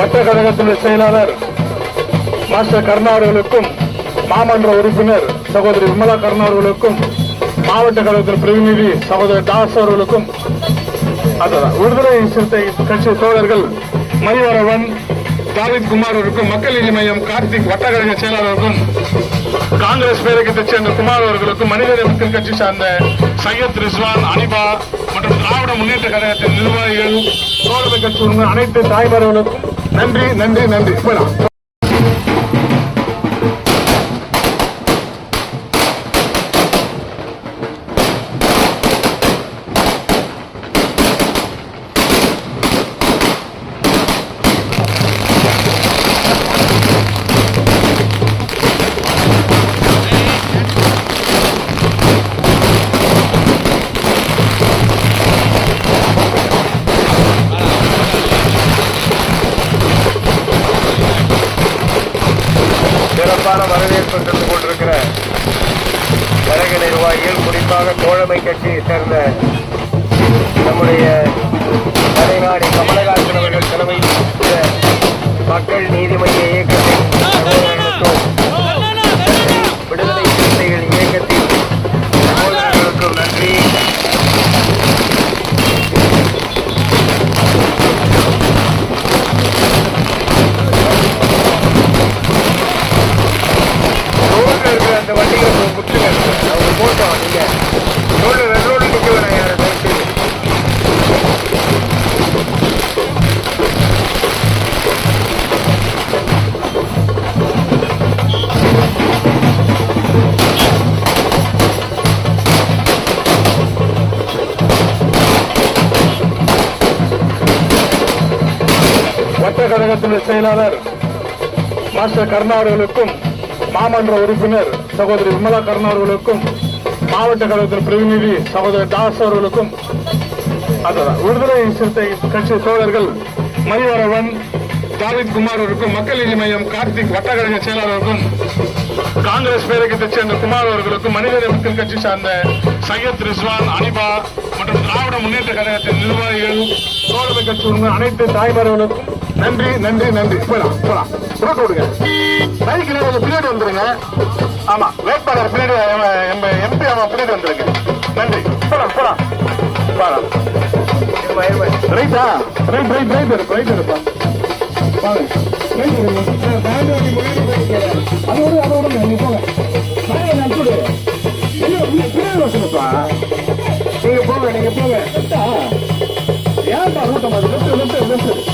வட்ட கழகத்தினுடைய செயலாளர் மாஸ்டர் கருணா அவர்களுக்கும் மாமன்ற உறுப்பினர் சகோதரி விமலா கர்ணா அவர்களுக்கும் மாவட்ட கழகத்தின் பிரதிநிதி சகோதரர் தாஸ் அவர்களுக்கும் விடுதலை சிறுத்தை கட்சி தோழர்கள் மணிவரவன் ஜாவித் குமார் அவருக்கும் மக்கள் நீதி மையம் கார்த்திக் வட்டக்கழக செயலாளருக்கும் காங்கிரஸ் பேரகத்தைச் சேர்ந்த குமார் அவர்களுக்கும் மனித மக்கள் கட்சி சார்ந்த சையத் ரிஸ்வான் அனிபா மற்றும் திராவிட முன்னேற்ற கழகத்தின் நிர்வாகிகள் தோழர்கள் கட்சி அனைத்து தாய்மார்களுக்கும் நன்றி நன்றி நன்றி. போலாம். சிறப்பான வரவேற்பு தந்து கொண்டிருக்கிற கழக நிர்வாகிகள் குறிப்பாக தோழமை கட்சியை சேர்ந்த நம்முடைய தலைநாடி கமலஹாசன் அவர்கள் தலைமையில் மக்கள் நீதி மைய கழகத்தினுடைய செயலாளர் மாஸ்டர் கர்ணா அவர்களுக்கும் மாமன்ற உறுப்பினர் சகோதரி விமலா கருணா அவர்களுக்கும் மாவட்ட கழகத்தின் பிரதிநிதி சகோதரர் தாஸ் அவர்களுக்கும் அதுதான் விடுதலை சிறுத்தை கட்சி தோழர்கள் மணிவரவன் ஜாவித் குமார் அவருக்கும் மக்கள் நீதி மையம் கார்த்திக் வட்டக்கழக செயலாளருக்கும் காங்கிரஸ் பேரகத்தைச் சேர்ந்த குமார் அவர்களுக்கும் மனித மக்கள் கட்சி சார்ந்த சையத் ரிஸ்வான் அனிபா மற்றும் திராவிட முன்னேற்ற கழகத்தின் நிர்வாகிகள் தோழமை அனைத்து தாய்மார்களுக்கும் நன்றி நன்றி நன்றி. போலாம் போலாம். ரோட்டு விடுங்க பைக்கில் கொஞ்சம் பின்னாடி வந்துருங்க. ஆமா வேட்பாளர் பின்னாடி எம்பி அவன் பின்னாடி வந்துருங்க. நன்றி. போலாம் போலாம். போலாம். ரைட்டா ரைட் ரைட் ரைட் இருக்கு ரைட் இருப்பா அதோட அதோட போங்க. வாங்க என்ன பின்னாடி வச்சுருப்பா நீங்க போங்க. நீங்க போங்க. 就是